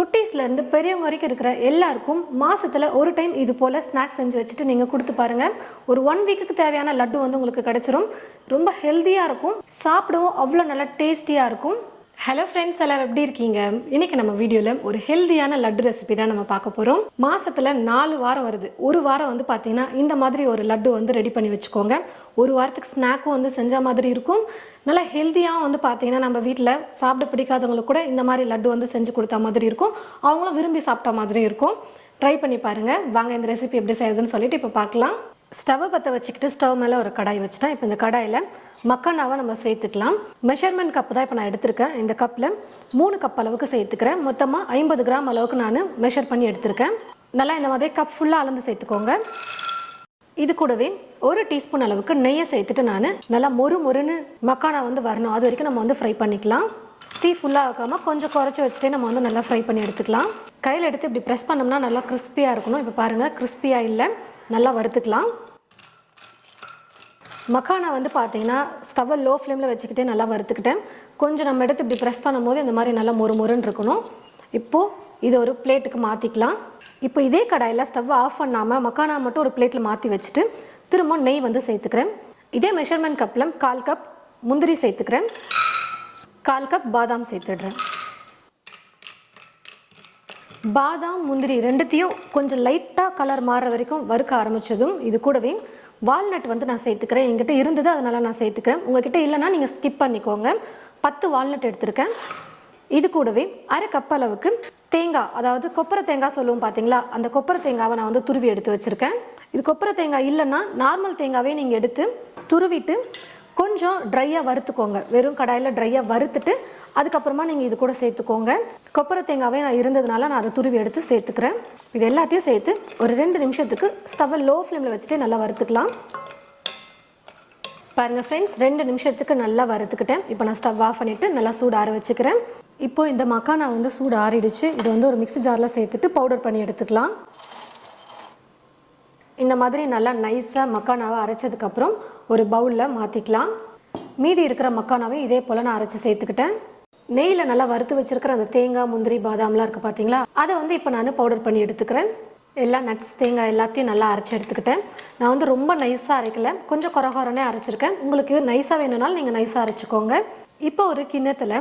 குட்டீஸ்லேருந்து பெரியவங்க வரைக்கும் இருக்கிற எல்லாருக்கும் மாசத்துல ஒரு டைம் இது போல் ஸ்நாக்ஸ் செஞ்சு வச்சுட்டு நீங்கள் கொடுத்து பாருங்க. ஒரு ஒன் வீக்குக்கு தேவையான லட்டு வந்து உங்களுக்கு கிடைச்சிரும். ரொம்ப ஹெல்த்தியாக இருக்கும். சாப்பிடவும் அவ்வளோ நல்லா டேஸ்டியாக இருக்கும். ஹலோ ஃப்ரெண்ட்ஸ் எல்லாரும் எப்படி இருக்கீங்க? இன்னைக்கு நம்ம வீடியோவில் ஒரு ஹெல்தியான லட்டு ரெசிபி தான் நம்ம பார்க்க போகிறோம் மாசத்துல நாலு வாரம் வருது. ஒரு வாரம் வந்து பார்த்தீங்கன்னா இந்த மாதிரி ஒரு லட்டு வந்து ரெடி பண்ணி வச்சுக்கோங்க. ஒரு வாரத்துக்கு ஸ்நாக்கும் வந்து செஞ்ச மாதிரி இருக்கும். நல்லா ஹெல்த்தியாக வந்து பார்த்தீங்கன்னா நம்ம வீட்டில் சாப்பிட பிடிக்காதவங்களுக்கு கூட இந்த மாதிரி லட்டு வந்து செஞ்சு கொடுத்தா மாதிரி இருக்கும். அவங்களும் விரும்பி சாப்பிட்ட மாதிரி இருக்கும். ட்ரை பண்ணி பாருங்க. வாங்க இந்த ரெசிபி எப்படி செய்யுதுன்னு சொல்லிட்டு இப்போ பார்க்கலாம். ஸ்டவ்வை பற்ற வச்சுக்கிட்டு ஸ்டவ் மேலே ஒரு கடாய் வச்சுட்டேன் இப்போ இந்த கடாயில் மக்கானாவை நம்ம சேர்த்துக்கலாம். மெஷர்மெண்ட் கப் தான் இப்போ நான் எடுத்திருக்கேன். இந்த கப்பில் மூணு கப் அளவுக்கு சேர்த்துக்கிறேன். மொத்தமாக ஐம்பது கிராம் அளவுக்கு நான் மெஷர் பண்ணி எடுத்திருக்கேன். நல்லா இந்த மாதிரி கப் ஃபுல்லாக அளந்து சேர்த்துக்கோங்க. இது கூடவே ஒரு டீஸ்பூன் அளவுக்கு நெய்யை சேர்த்துட்டு நான் நல்லா மொறு மொறுன்னு மக்கானா வந்து வரணும். அது வரைக்கும் நம்ம வந்து ஃப்ரை பண்ணிக்கலாம். டீ ஃபுல்லாக ஆகாமல் கொஞ்சம் குறைச்சி வச்சுட்டே நம்ம வந்து நல்லா ஃப்ரை பண்ணி எடுத்துக்கலாம். கையில் எடுத்து இப்படி ப்ரெஸ் பண்ணோம்னா நல்லா கிறிஸ்பியாக இருக்கணும். இப்போ பாருங்கள் கிறிஸ்பியாக இல்லை. நல்லா வறுத்துக்கலாம். மக்கானா வந்து பார்த்தீங்கன்னா ஸ்டவ்வை லோ ஃப்ளேமில் வச்சுக்கிட்டே நல்லா வறுத்துக்கிட்டேன். கொஞ்சம் நம்ம எடுத்து இப்படி ப்ரெஸ் பண்ணும்போது இந்த மாதிரி நல்லா மொறு மொறுன்னு இருக்கணும். இப்போது இது ஒரு பிளேட்டுக்கு மாற்றிக்கலாம் இப்போ இதே கடாயில் ஸ்டவ் ஆஃப் பண்ணாமல் மக்கானா மட்டும் ஒரு பிளேட்டில் மாற்றி வச்சுட்டு திரும்ப நெய் வந்து சேர்த்துக்கிறேன். இதே மெஷர்மெண்ட் கப்பில் கால் கப் முந்திரி சேர்த்துக்கிறேன். கால் கப் பாதாம் சேர்த்துடுறேன். பாதாம் முந்திரி ரெண்டுத்தையும் கொஞ்சம் லைட்டாக கலர் மாறுற வரைக்கும் வறுக்க ஆரம்பித்ததும் இது கூடவே வால்நட் வந்து நான் சேர்த்துக்கிறேன். என்கிட்ட இருந்தது அதனால நான் சேர்த்துக்கிறேன். உங்ககிட்ட இல்லைன்னா நீங்கள் ஸ்கிப் பண்ணிக்கோங்க. பத்து வால்நட் எடுத்திருக்கேன். இது கூடவே அரை கப் அளவுக்கு தேங்காய் அதாவது கொப்பரை தேங்காய் சொல்லுவோம் பார்த்தீங்களா அந்த கொப்பரை தேங்காவை நான் வந்து துருவி எடுத்து வச்சுருக்கேன். இது கொப்பரை தேங்காய் இல்லைன்னா நார்மல் தேங்காவே நீங்கள் எடுத்து துருவிட்டு கொஞ்சம் ட்ரையாக வறுத்துக்கோங்க. வெறும் கடாயில் ட்ரையாக வறுத்துட்டு அதுக்கப்புறமா நீங்கள் இது கூட சேர்த்துக்கோங்க. கொப்பரை தேங்காவே நான் இருந்ததுனால நான் அதை துருவி எடுத்து சேர்த்துக்கிறேன். இது எல்லாத்தையும் சேர்த்து ஒரு ரெண்டு நிமிஷத்துக்கு ஸ்டவ்வை லோ ஃப்ளேமில் வச்சுட்டு நல்லா வறுத்துக்கலாம். பாருங்கள் ஃப்ரெண்ட்ஸ் ரெண்டு நிமிஷத்துக்கு நல்லா வறுத்துக்கிட்டேன். இப்போ நான் ஸ்டவ் ஆஃப் பண்ணிவிட்டு நல்லா சூடு ஆற வச்சுக்கிறேன். இப்போ இந்த மக்கானா வந்து சூடு ஆறிடுச்சு. இது வந்து ஒரு மிக்ஸி ஜாரில் சேர்த்துட்டு பவுடர் பண்ணி எடுத்துக்கலாம். இந்த மாதிரி நல்லா நைஸாக மக்கானாவை அரைச்சதுக்கப்புறம் ஒரு பவுலில் மாற்றிக்கலாம் மீதி இருக்கிற மக்கானாவையும் இதே போல் நான் அரைச்சி சேர்த்துக்கிட்டேன். நெய்யில் நல்லா வறுத்து வச்சுருக்கிற அந்த தேங்காய் முந்திரி பாதாம்லாம் இருக்குது பார்த்தீங்களா அதை வந்து இப்போ நான் பவுடர் பண்ணி எடுத்துக்கிறேன். எல்லா நட்ஸ் தேங்காய் எல்லாத்தையும் நல்லா அரைச்சி எடுத்துக்கிட்டேன். நான் வந்து ரொம்ப நைஸாக அரைக்கல. கொஞ்சம் குறகுறனே அரைச்சிருக்கேன். உங்களுக்கு நைஸாக வேணும்னாலும் நீங்கள் நைஸாக அரைச்சிக்கோங்க. இப்போ ஒரு கிண்ணத்தில்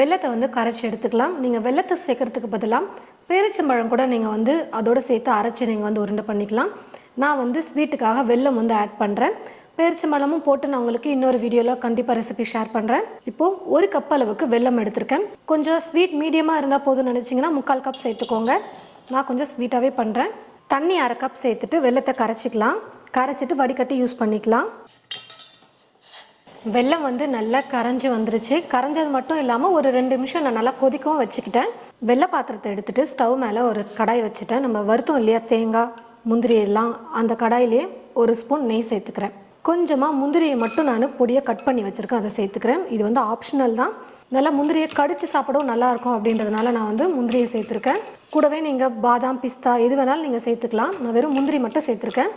வெள்ளத்தை வந்து கரைச்சி எடுத்துக்கலாம். நீங்கள் வெள்ளத்தை சேர்க்கறதுக்கு பதிலாக பேரிச்சம்பழம் கூட நீங்கள் வந்து அதோடு சேர்த்து அரைச்சி நீங்கள் வந்து உருண்டை பண்ணிக்கலாம். நான் வந்து ஸ்வீட்டுக்காக வெல்லம் வந்து ஆட் பண்ணுறேன் பேரிச்சம்பழமும் போட்டு நான் உங்களுக்கு இன்னொரு வீடியோவில் கண்டிப்பாக ரெசிபி ஷேர் பண்ணுறேன் இப்போது ஒரு கப் அளவுக்கு வெல்லம் எடுத்திருக்கேன். கொஞ்சம் ஸ்வீட் மீடியமாக இருந்தால் போதும்னு நினச்சிங்கன்னா முக்கால் கப் சேர்த்துக்கோங்க. நான் கொஞ்சம் ஸ்வீட்டாகவே பண்ணுறேன் தண்ணி அரை கப் சேர்த்துட்டு வெல்லத்தை கரைச்சிக்கலாம். கரைச்சிட்டு வடிகட்டி யூஸ் பண்ணிக்கலாம். வெல்லம் வந்து நல்லா கரைஞ்சி வந்துருச்சு. கரைஞ்சது மட்டும் இல்லாமல் ஒரு ரெண்டு நிமிஷம் நான் நல்லா கொதிக்கவும் வச்சுக்கிட்டேன். வெள்ளை பாத்திரத்தை எடுத்துகிட்டு ஸ்டவ் மேலே ஒரு கடாய் வச்சுட்டேன். நம்ம வருத்தம் இல்லையா? தேங்காய். முந்திரி எல்லாம் அந்த கடாயிலே ஒரு ஸ்பூன் நெய் சேர்த்துக்கிறேன். கொஞ்சமாக முந்திரியை மட்டும் நான் பொடியை கட் பண்ணி வச்சுருக்கேன். அதை சேர்த்துக்கிறேன். இது வந்து ஆப்ஷனல் தான். நல்லா முந்திரியை கடிச்சு சாப்பிடவும் நல்லாயிருக்கும் அப்படின்றதுனால நான் வந்து முந்திரியை சேர்த்துருக்கேன். கூடவே நீங்கள் பாதாம் பிஸ்தா எது வேணாலும் நீங்கள் சேர்த்துக்கலாம். நான் வெறும் முந்திரி மட்டும் சேர்த்துருக்கேன்.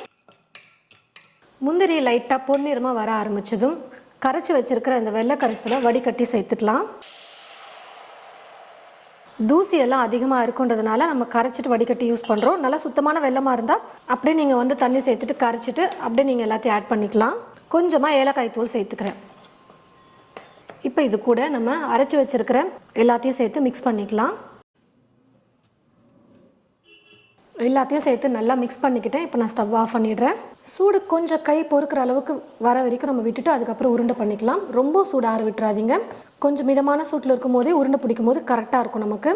முந்திரி லைட்டாக பொன்னிறமாக வர ஆரம்பிச்சதும் கரைச்சி வச்சிருக்கிற இந்த வெள்ளை கரிசலை வடிகட்டி சேர்த்துக்கலாம். தூசி எல்லாம் அதிகமாக இருக்குன்றதுனால நம்ம கரைச்சிட்டு வடிகட்டி யூஸ் பண்ணுறோம் நல்லா சுத்தமான வெள்ளமாக இருந்தால் அப்படியே நீங்கள் வந்து தண்ணி சேர்த்துட்டு கரைச்சிட்டு அப்படியே நீங்கள் எல்லாத்தையும் ஆட் பண்ணிக்கலாம். கொஞ்சமாக ஏலக்காய் தூள் சேர்த்துக்கிறேன். இப்போ இது கூட நம்ம அரைச்சி வச்சிருக்கிற எல்லாத்தையும் சேர்த்து மிக்ஸ் பண்ணிக்கலாம். எல்லாத்தையும் சேர்த்து நல்லா மிக்ஸ் பண்ணிக்கிட்டேன் இப்போ நான் ஸ்டவ் ஆஃப் பண்ணிடுறேன். சூடு கொஞ்சம் கை பொறுக்கிற அளவுக்கு வர வரைக்கும் நம்ம விட்டுட்டு அதுக்கப்புறம் உருண்டை பண்ணிக்கலாம். ரொம்ப சூடு ஆற விட்டுறாதீங்க. கொஞ்சம் மிதமான சூட்டில் இருக்கும் போதே உருண்டை பிடிக்கும் போது கரெக்டாக இருக்கும் நமக்கு.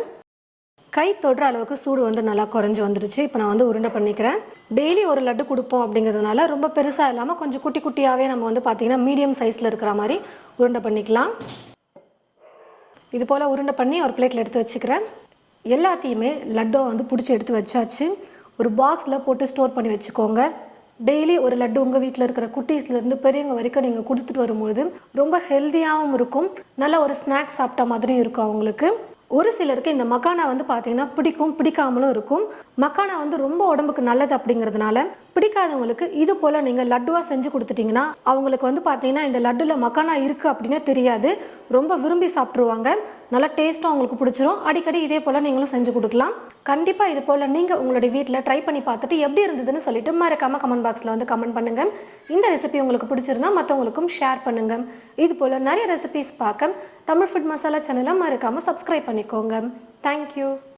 கை தொடுற அளவுக்கு சூடு வந்து நல்லா குறைஞ்சி வந்துடுச்சு. இப்போ நான் வந்து உருண்டை பண்ணிக்கிறேன். டெய்லி ஒரு லட்டு கொடுப்போம் அப்படிங்கிறதுனால ரொம்ப பெருசாக இல்லாமல் கொஞ்சம் குட்டி குட்டியாகவே நம்ம வந்து பார்த்திங்கன்னா மீடியம் சைஸில் இருக்கிற மாதிரி உருண்டை பண்ணிக்கலாம். இது போல் உருண்டை பண்ணி ஒரு பிளேட்டில் எடுத்து வச்சுக்கிறேன். எல்லாத்தையுமே லட்டோ வந்து பிடிச்சி எடுத்து வச்சாச்சு. ஒரு பாக்ஸில் போட்டு ஸ்டோர் பண்ணி வச்சுக்கோங்க. டெய்லி ஒரு லட்டு உங்கள் வீட்டில் இருக்கிற குட்டீஸ்லேருந்து பெரியவங்க வரைக்கும் நீங்கள் கொடுத்துட்டு வரும்பொழுது ரொம்ப ஹெல்த்தியாகவும் இருக்கும். நல்ல ஒரு ஸ்நாக்ஸ் சாப்பிட்ட மாதிரியும் இருக்கும் அவங்களுக்கு. ஒரு சிலருக்கு இந்த மக்கானா வந்து பார்த்தீங்கன்னா பிடிக்கும் பிடிக்காமலும் இருக்கும். மக்கானா வந்து ரொம்ப உடம்புக்கு நல்லது அப்படிங்கிறதுனால பிடிக்காதவங்களுக்கு இது போல் நீங்கள் லட்டுவாக செஞ்சு கொடுத்துட்டிங்கன்னா அவங்களுக்கு வந்து பார்த்தீங்கன்னா இந்த லட்டில் மக்கானா இருக்குது அப்படின்னே தெரியாது. ரொம்ப விரும்பி சாப்பிட்ருவாங்க நல்லா டேஸ்ட்டும் அவங்களுக்கு பிடிச்சிரும். அடிக்கடி இதே போல் நீங்களும் செஞ்சு கொடுக்கலாம். கண்டிப்பாக இது போல் நீங்கள் உங்களுடைய வீட்டில் ட்ரை பண்ணி பார்த்துட்டு எப்படி இருந்ததுன்னு சொல்லிட்டு மறக்காமல் கமெண்ட் பாக்ஸில் வந்து கமெண்ட் பண்ணுங்கள் இந்த ரெசிபி உங்களுக்கு பிடிச்சிருந்தா மற்றவங்களுக்கும் ஷேர் பண்ணுங்கள் இது போல் நிறைய ரெசிபிஸ் பார்க்க தமிழ் ஃபுட் மசாலா சேனலை மறக்காமல் சப்ஸ்கிரைப் பண்ணிக்கோங்க. தேங்க்யூ